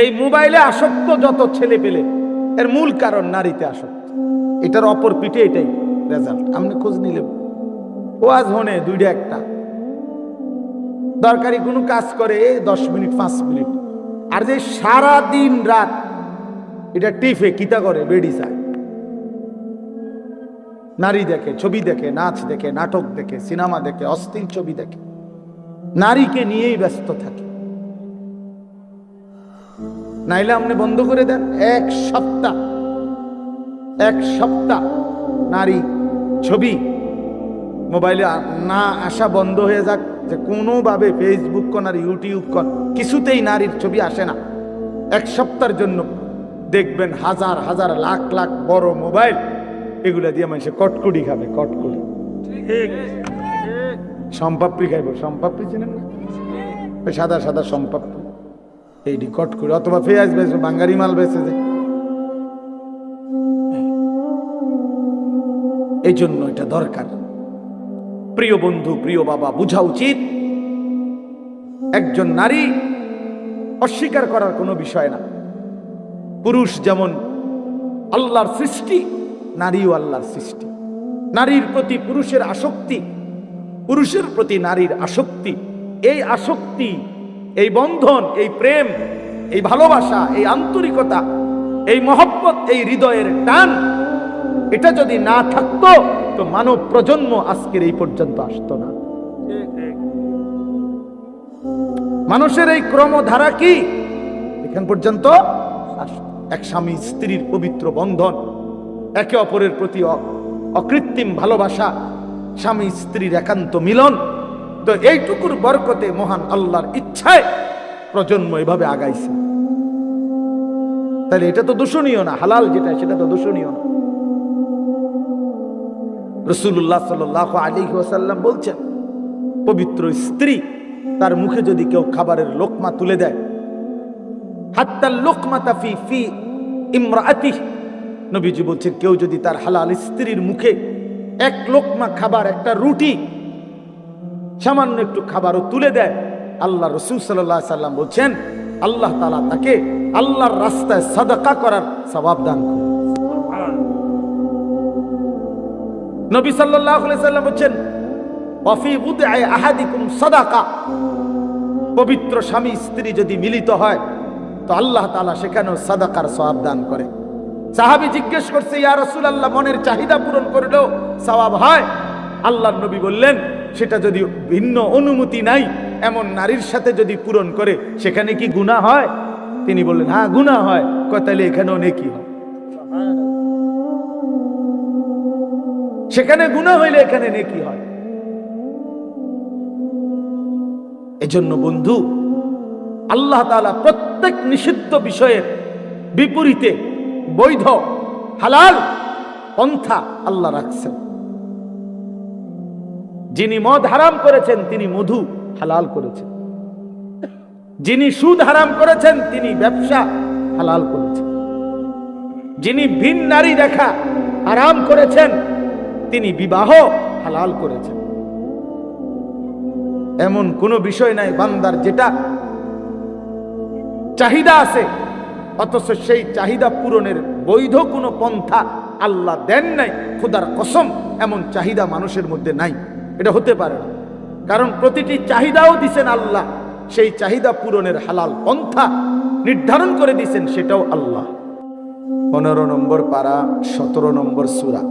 এই মোবাইলে আসক্ত যত ছেলে পেলে, এর মূল কারণ নারীতে আসক্ত। এটার অপর পিঠে এটাই রেজাল্ট আপনি খোঁজ নিলে ওয়াজ হনে দুইটা একটা। দরকারি কোনো কাজ করে দশ মিনিট, পাঁচ মিনিট। আর যে সারা দিন রাত, এটা টিফে কিতা করে বেডি চায় নারী দেখে, ছবি দেখে, নাচ দেখে, নাটক দেখে, সিনেমা দেখে অস্থির ছবি দেখে। নারীকে নিয়েই ব্যস্ত থাকে। নাইলে আপনি বন্ধ করে দেন। এক সপ্তাহ। এক সপ্তাহ নারী ছবি। মোবাইলে না আসা বন্ধ হয়ে যাক যে কোনোভাবে ফেসবুক কন আর ইউটিউব কন কিছুতেই নারীর ছবি আসে না। এক সপ্তাহের জন্য দেখবেন হাজার হাজার লাখ লাখ বড় মোবাইল। এগুলা দিয়ে মানুষে কটকুড়ি খাবে কটকুড়ি সম্পাপ্রি খাইব। সম্পাপ্রি চিনেন না? সাদা সাদা সম্পাপ্রি এইটি কটকুড়ি অথবা পেঁয়াজ বেছে বাঙ্গারি মাল বেছে যে। এই জন্য এটা দরকার। প্রিয় বন্ধু, প্রিয় বাবা, বুঝা উচিত? একজন নারী অস্বীকার করার কোনো বিষয় না। পুরুষ যেমন আল্লাহর সৃষ্টি, নারীও আল্লাহর সৃষ্টি। নারীর প্রতি পুরুষের আসক্তি, পুরুষের প্রতি নারীর আসক্তি, এই আসক্তি এই বন্ধন, এই প্রেম, এই ভালোবাসা, এই আন্তরিকতা, এই মহব্বত, এই হৃদয়ের টান, এটা যদি না থাকতো, তো মানব প্রজন্ম আজকের এই পর্যন্ত আসতো না। মানুষের এই ক্রমধারা কি? এখান পর্যন্ত এক স্বামী স্ত্রীর পবিত্র বন্ধন, একে অপরের প্রতি অকৃত্রিম ভালোবাসা, স্বামী স্ত্রীর একান্ত মিলন তো এইটুকুর বরকতে মহান আল্লাহর ইচ্ছায় প্রজন্ম এভাবে আগাইছে। তাহলে এটা তো দূষণীয় না, হালাল যেটা, সেটা তো দূষণীয় না। রসুল্লাহ সাল আলী ওসাল্লাম বলছেন, পবিত্র স্ত্রী তার মুখে যদি কেউ খাবারের লোকমা তুলে দেয় হাত্তার লোকমা তাফি ফি ইমরাতি নবীজি বলছেন, কেউ যদি তার হালাল স্ত্রীর মুখে এক লোকমা খাবার, একটা রুটি সামান্য একটু খাবারও তুলে দেয়। আল্লাহ রসুল সাল্লাহ সাল্লাম বলছেন, আল্লাহ তালা তাকে আল্লাহর রাস্তায় সাদাকা করার সবাব দান করে নবী সাল্লাম বলেন ওয়াফি বুদআই আহাদিকুম সাদাকা। পবিত্র স্বামী স্ত্রী যদি মিলিত হয়, তো আল্লাহ তাআলা সেখানেও সাদাকার সওয়াব দান করে। সাহাবী জিজ্ঞেস করছে, ইয়া রাসূলুল্লাহ, মনের চাহিদা পূরণ করলেও সওয়াব হয়? আল্লাহর নবী বললেন সেটা যদি ভিন্ন অনুমতি নাই, এমন নারীর সাথে যদি পূরণ করে, সেখানে কি গুনাহ হয়? তিনি বললেন হ্যাঁ গুনাহ হয়। কয় তাহলে এখানেও নেকি হয়। সেখানে গুণা হইলে এখানে নেকি হয়। এজন্য বন্ধু, আল্লাহ তাআলা প্রত্যেক নিষিদ্ধ বিষয়ের বিপরীতে বৈধ, হালাল পন্থা আল্লাহ রাখছেন। যিনি মদ হারাম করেছেন, তিনি মধু হালাল করেছেন। যিনি সুদ হারাম করেছেন, তিনি ব্যবসা হালাল করেছেন। যিনি ভিন নারী দেখা হারাম করেছেন, তিনি বিবাহ হালাল করেছেন। এমন কোন বিষয় নাই বান্দার, যেটা চাহিদা আছে, অথচ সেই চাহিদা পূরণের বৈধ কোনো পন্থা আল্লাহ দেন নাই, খুদার কসম এমন চাহিদা মানুষের মধ্যে নাই। এটা হতে পারে না। কারণ প্রতিটি চাহিদাও দিছেন আল্লাহ সেই চাহিদা পূরণের হালাল পন্থা নির্ধারণ করে দিছেন সেটাও আল্লাহ। পনেরো নম্বর পারা সতেরো নম্বর সুরা।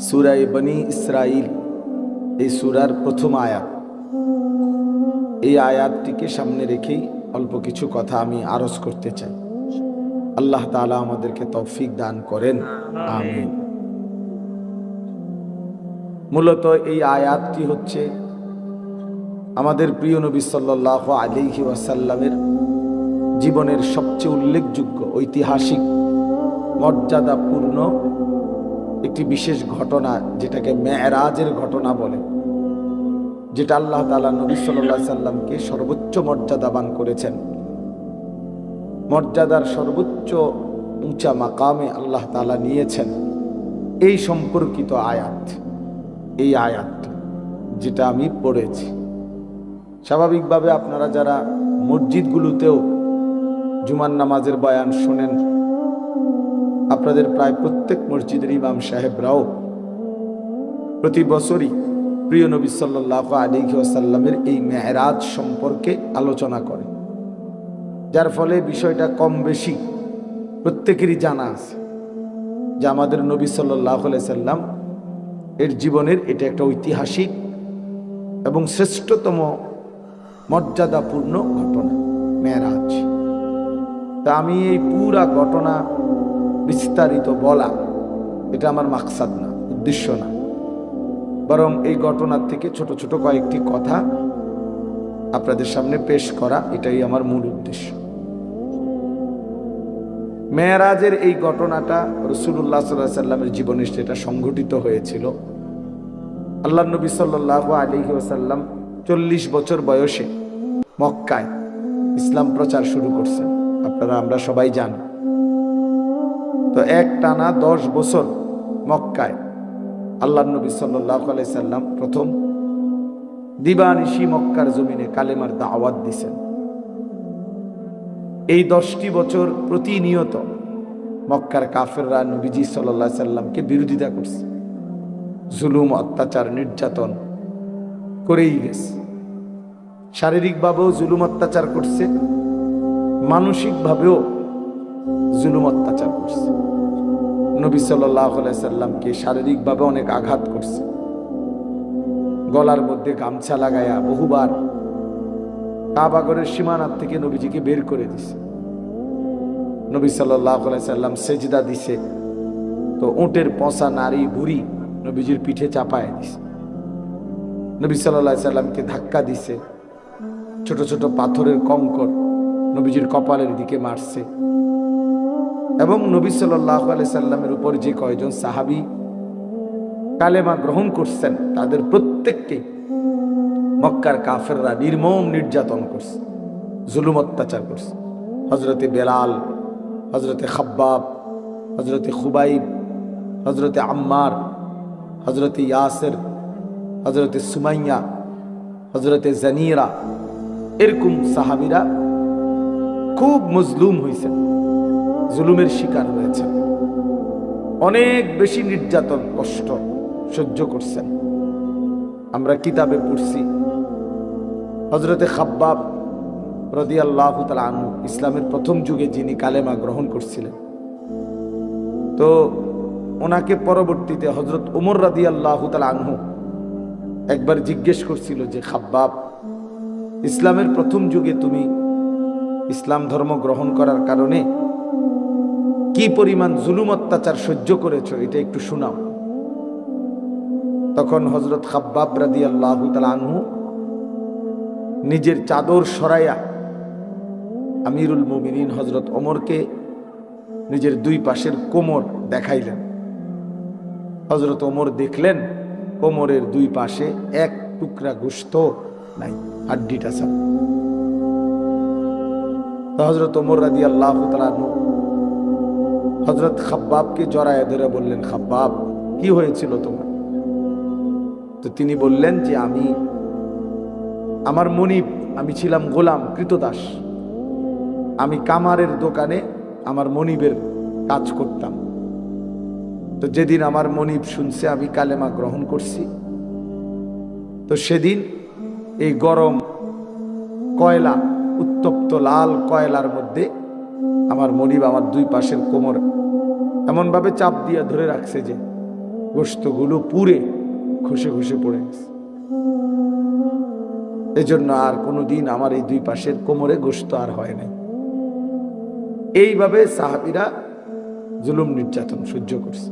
সুরাই বনি ইসরাইল এই সুরার প্রথম আয়াত। এই আয়াতটিকে সামনে রেখেই অল্প কিছু কথা আমি আরজ করতে চাই। আল্লাহ তাআলা আমাদেরকে তৌফিক দান করেন। আমিন। মূলত এই আয়াতটি হচ্ছে আমাদের প্রিয় নবী সাল্লাল্লাহু আলাইহি ওয়াসাল্লামের জীবনের সবচেয়ে উল্লেখযোগ্য ঐতিহাসিক মর্যাদাপূর্ণ একটি বিশেষ ঘটনা যেটাকে মেয়েরাজের ঘটনা বলে, যেটা আল্লাহ তালা নবী সাল্লাহ সাল্লামকে সর্বোচ্চ মর্যাদাবান করেছেন। মর্যাদার সর্বোচ্চ উঁচা মাকামে আল্লাহ তালা নিয়েছেন এই সম্পর্কিত আয়াত। এই আয়াত যেটা আমি পড়েছি। স্বাভাবিকভাবে আপনারা যারা মসজিদগুলোতেও জুমার নামাজের বয়ান শোনেন, আপনাদের প্রায় প্রত্যেক মসজিদের ইমাম সাহেবরাও প্রতি বছরই প্রিয় নবী সাল্লাহ আলী ওসাল্লামের এই মেহরাজ সম্পর্কে আলোচনা করে। যার ফলে বিষয়টা কম বেশি প্রত্যেকেরই জানা আছে যে আমাদের নবী সাল্লাহ সাল্লাম এর জীবনের এটা একটা ঐতিহাসিক এবং শ্রেষ্ঠতম মর্যাদাপূর্ণ ঘটনা, মেয়েরাজ। তা আমি এই পুরা ঘটনা বিস্তারিত বলা এটা আমার মাকসাদ না, উদ্দেশ্য না। বরং এই ঘটনার থেকে ছোট ছোট কয়েকটি কথা আপনাদের সামনে পেশ করা এটাই আমার মূল উদ্দেশ্য। মেয়ারাজের এই ঘটনাটা রসুল্লাহ সাল্লাহ সাল্লামের জীবনে সেটা সংঘটিত হয়েছিল। আল্লাহ নবী সাল্লাহ আলী ওসাল্লাম চল্লিশ বছর বয়সে মক্কায় ইসলাম প্রচার শুরু করছেন। আপনারা, আমরা সবাই জানি। তো এক টানা দশ বছর মক্কায় আল্লাহ নবী সাল্লাহ আলাই সাল্লাম প্রথম দিবানিশি মক্কার জমিনে কালেমার দাওয়াত দিছেন। এই দশটি বছর প্রতিনিয়ত মক্কার কাফেররা নবীজি সাল্লাহ সাল্লামকে বিরোধিতা করছে। জুলুম, অত্যাচার, নির্যাতন করেই গেছে। শারীরিকভাবেও জুলুম, অত্যাচার করছে। মানসিকভাবেও জুলুম, অত্যাচার করছে। নবী সাল্লাহ সাল্লামকে শারীরিকভাবে অনেক আঘাত করছে। গলার মধ্যে গামছা লাগায়া বহুবার কাবাগরের সীমানার থেকে নবীজিকে বের করে দিছে। নবী সাল্লাহ সাল্লাম সেজদা দিছে। তো উটের পচা নারী বুড়ি নবীজির পিঠে চাপায় দিছে। নবী সাল্লাহ সাল্লামকে ধাক্কা দিছে। ছোট ছোট পাথরের কঙ্কর নবীজির কপালের দিকে মারছে। এবং নবী সাল্লাহ সাল্লামের উপর যে কয়জন সাহাবি কালেমা গ্রহণ করছেন, তাদের প্রত্যেককে মক্কার কাফেররা নির্মম নির্যাতন করছে, জুলুম অত্যাচার করছে। হজরতে বেলাল হজরতে খাব্বাব হজরতে খুবাইব হজরতে আম্মার হজরতে ইয়াসের হজরতে সুমাইয়া হজরতে জানিরা, এরকম সাহাবিরা খুব মজলুম হয়েছেন জুলুমের শিকার হয়েছেন অনেক বেশি নির্যাতন, কষ্ট সহ্য করছেন। আমরা কিতাবে পড়ছি হজরতে খাব্বাব রদি আল্লাহ আনু ইসলামের প্রথম যুগে যিনি কালেমা গ্রহণ করছিলেন। তো ওনাকে পরবর্তীতে হজরত উমর রাদি আল্লাহ আনহু একবার জিজ্ঞেস করছিল যে, খাব্বাব, ইসলামের প্রথম যুগে তুমি ইসলাম ধর্ম গ্রহণ করার কারণে কি পরিমাণ জুলুম অত্যাচার সহ্য করেছ, এটা একটু শোনাও। তখন হজরত খাব্বাব রাদি আল্লাহ আনহু নিজের চাদর সরাইয়া আমিরুল মুমিনিন হজরত অমরকে নিজের দুই পাশের কোমর দেখাইলেন। হজরত ওমর দেখলেন, কোমরের দুই পাশে এক টুকরা গোস্ত নাই, হাড্ডিটা সব হজরত ওমর রাদি আল্লাহ হজরত খাব্বাবকে জড়ায় ধরে বললেন, খাব্বাব, কি হয়েছিল তোমার? তো তিনি বললেন যে, আমি আমার মনিব, আমি ছিলাম গোলাম কৃতদাস। আমি কামারের দোকানে আমার মনিবের কাজ করতাম। তো যেদিন আমার মনিব শুনছে, আমি কালেমা গ্রহণ করছি। তো সেদিন এই গরম কয়লা, উত্তপ্ত লাল কয়লার মধ্যে আমার মনিব আমার দুই পাশের কোমর এমনভাবে চাপ দিয়ে ধরে রাখছে যে গোস্তগুলো পুরে খুশে খুশে পড়ে গেছে। এজন্য আর কোনোদিন আমার এই দুই পাশের কোমরে গোস্ত আর হয় নাই। এইভাবে সাহাবিরা জুলুম নির্যাতন সহ্য করছে।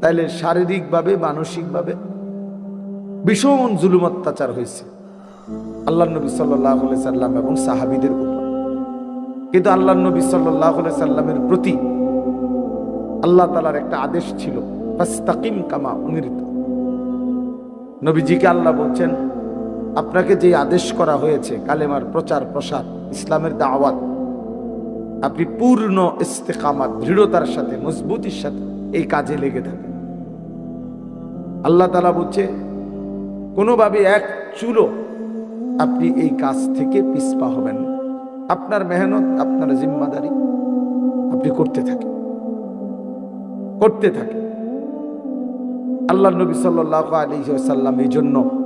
তাইলে শারীরিকভাবে, মানসিকভাবে ভীষণ জুলুম অত্যাচার হয়েছে। আল্লাহ নবী সাল্লাহ সাল্লাম এবং সাহাবিদের উপর। কিন্তু আল্লাহ নবী সাল্লাহ সাল্লামের প্রতি আল্লাহ তালার একটা আদেশ ছিল কামা উনিরিত নবীজিকে আল্লাহ বলছেন আপনাকে যে আদেশ করা হয়েছে, কালেমার প্রচার, প্রসার, ইসলামের দাওয়াত, আপনি পূর্ণ ইস্তেকামাত, দৃঢ়তার সাথে, মজবুতির সাথে এই কাজে লেগে থাকেন। আল্লাহ তালা বলছে, কোনোভাবে এক চুলো আপনি এই কাজ থেকে পিসপা হবেন আপনার মেহনত, আপনার জিম্মাদারি আপনি করতে থাকেন। করতে থাকেন। আল্লাহ নবী সাল্লাহ আলী সাল্লাম এই জন্য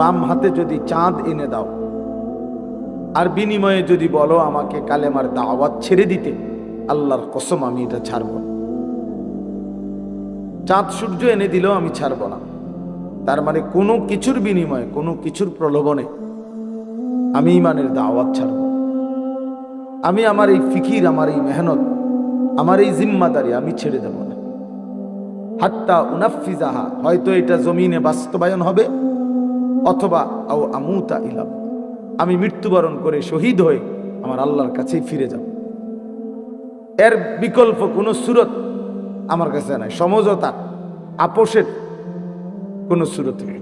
বাম হাতে যদি চাঁদ এনে দাও, আর বিনিময়ে যদি বলো আমাকে কালেমার দাওয়াত ছেড়ে দিতে, আল্লাহর কসম আমি এটা ছাড়ব চাঁদ সূর্য এনে দিলেও আমি ছাড়ব না। তার মানে কোনো কিছুর বিনিময়ে, কোনো কিছুর প্রলোভনে আমি ইমানের দাওয়াত ছাড়ব। আমি আমার এই ফিকির, আমার এই মেহনত, আমার এই জিম্মাদারি আমি ছেড়ে দেব না। হাত্তা উনাফিজাহা, হয়তো এটা জমিনে বাস্তবায়ন হবে অথবা আও আমুতা ইলাম। আমি মৃত্যুবরণ করে শহীদ হয়ে আমার আল্লাহর কাছেই ফিরে যাব। এর বিকল্প কোনো সুরত আমার কাছে নাই, সমঝোতা, আপোষের কোনো সুরত নেই।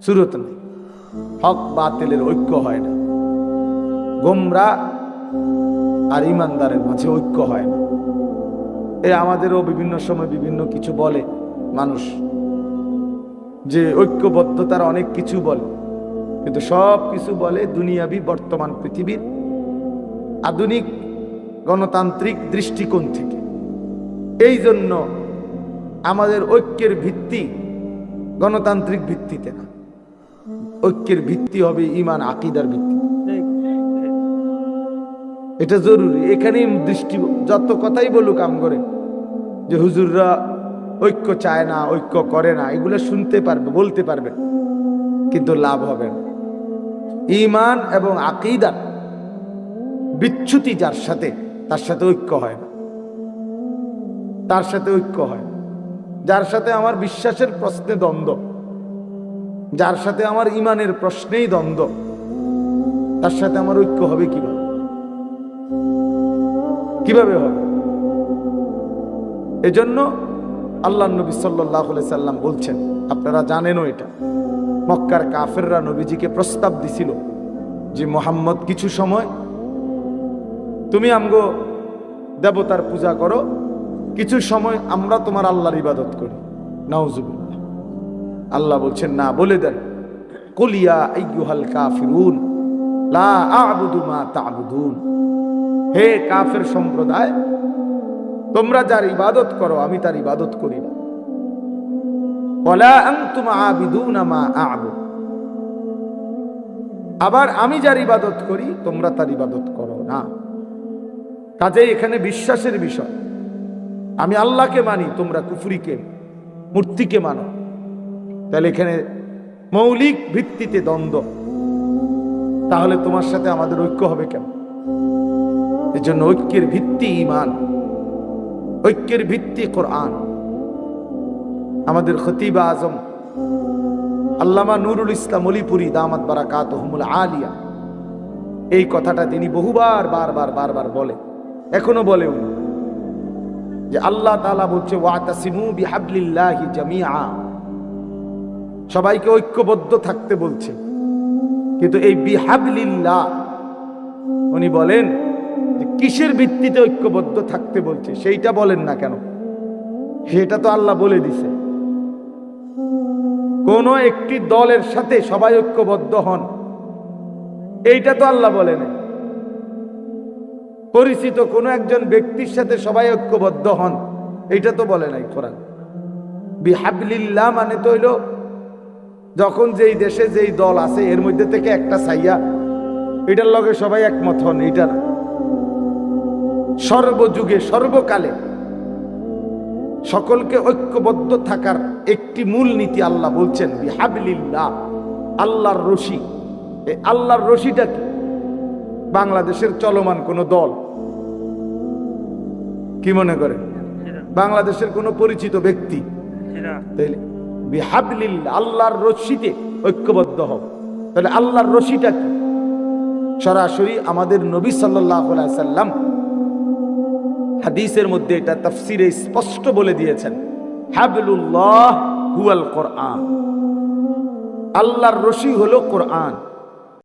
সুরত নেই। হক বাতিলের ঐক্য হয় না। গোমরা আর ইমানদারের মাঝে ঐক্য হয় না। এ আমাদেরও বিভিন্ন সময় বিভিন্ন কিছু বলে মানুষ যে ঐক্যবদ্ধতার অনেক কিছু বলে। কিন্তু সব কিছু বলে দুনিয়াবি বর্তমান পৃথিবীর আধুনিক গণতান্ত্রিক দৃষ্টিকোণ থেকে। এই জন্য আমাদের ঐক্যের ভিত্তি গণতান্ত্রিক ভিত্তিতে না। ঐক্যের ভিত্তি হবে ইমান, আকিদার ভিত্তি। এটা জরুরি। এখানেই দৃষ্টি যত কথাই বলুক আম করে যে হুজুররা ঐক্য চায় না, ঐক্য করে না, এগুলো শুনতে পারবে, বলতে পারবে। কিন্তু লাভ হবে না। ইমান এবং আকিদা বিচ্যুতি যার সাথে, তার সাথে ঐক্য হয় না। তার সাথে ঐক্য হয় যার সাথে আমার বিশ্বাসের প্রশ্নে দ্বন্দ্ব, যার সাথে আমার ইমানের প্রশ্নেই দ্বন্দ্ব, তার সাথে আমার ঐক্য হবে কীভাবে? কীভাবে হবে? এজন্য আল্লাহ নবী সাল্লাহ সাল্লাম বলছেন, আপনারা জানেনও এটা। মক্কার কাফেররা নবীজিকে প্রস্তাব দিছিল যে, মোহাম্মদ, কিছু সময় তুমি আমগো দেবতার পূজা করো, কিছু সময় আমরা তোমার আল্লাহর ইবাদত করি। নাউজুবিল্লাহ। আল্লাহ বলছেন, না, বলে দেন। কুলিয়া লা মা হে কাফের সম্প্রদায় তোমরা যার ইবাদত করো, আমি তার ইবাদত করি না। আবার আমি যার ইবাদত করি, তোমরা তার ইবাদত করো না। কাজেই এখানে বিশ্বাসের বিষয়। আমি আল্লাহকে মানি, তোমরা কুফুরিকে, মূর্তিকে মানো। তাহলে এখানে মৌলিক ভিত্তিতে দ্বন্দ্ব। তাহলে তোমার সাথে আমাদের ঐক্য হবে কেন? এই জন্য ঐক্যের ভিত্তি ইমান। ঐক্যের ভিত্তি কোরআন। আমাদের খতিবা আজম, আল্লামা নুরুল ইসলাম অলিপুরি দামাত বারাকাত হুমুল আলিয়া। এই কথাটা তিনি বহুবার, বারবার বারবার বলে এখনও বলে উনি। যে আল্লাহ তাআলা বলছে সবাইকে ঐক্যবদ্ধ থাকতে বলছে। কিন্তু এই বিহাবলিল্লাহ, উনি বলেন কিসের ভিত্তিতে ঐক্যবদ্ধ থাকতে বলছে? সেইটা বলেন না কেন? সেটা তো আল্লাহ বলে দিছে। কোন একটি দলের সাথে সবাই ঐক্যবদ্ধ হন, এইটা তো আল্লাহ বলে না পরিচিত কোনো একজন ব্যক্তির সাথে সবাই ঐক্যবদ্ধ হন, এইটা তো বলে নাই কোরআন। বিহাবলিল্লাহ মানে তো হইল, যখন যেই দেশে যেই দল আছে, এর মধ্যে থেকে একটা সাইয়া এটার লগে সবাই একমত হন এটা না। সর্বযুগে, সর্বকালে সকলকে ঐক্যবদ্ধ থাকার একটি মূল নীতি আল্লাহ বলছেন আল্লাহর রশি। এই আল্লাহর রশিটা কি? বাংলাদেশের চলমান কোন দল। কি মনে করে বাংলাদেশের কোন পরিচিত ব্যক্তি। আল্লাহর রশিতে ঐক্যবদ্ধ হও। তাহলে আল্লাহর রশিটা কি? সরাসরি আমাদের নবী সাল্লাহ সাল্লাম হাদিসের মধ্যে এটা তাফসিরে স্পষ্ট বলে দিয়েছেন হাবলুল্লাহ হুয়াল কোরআন। আল্লাহর রশি হলো কোরআন।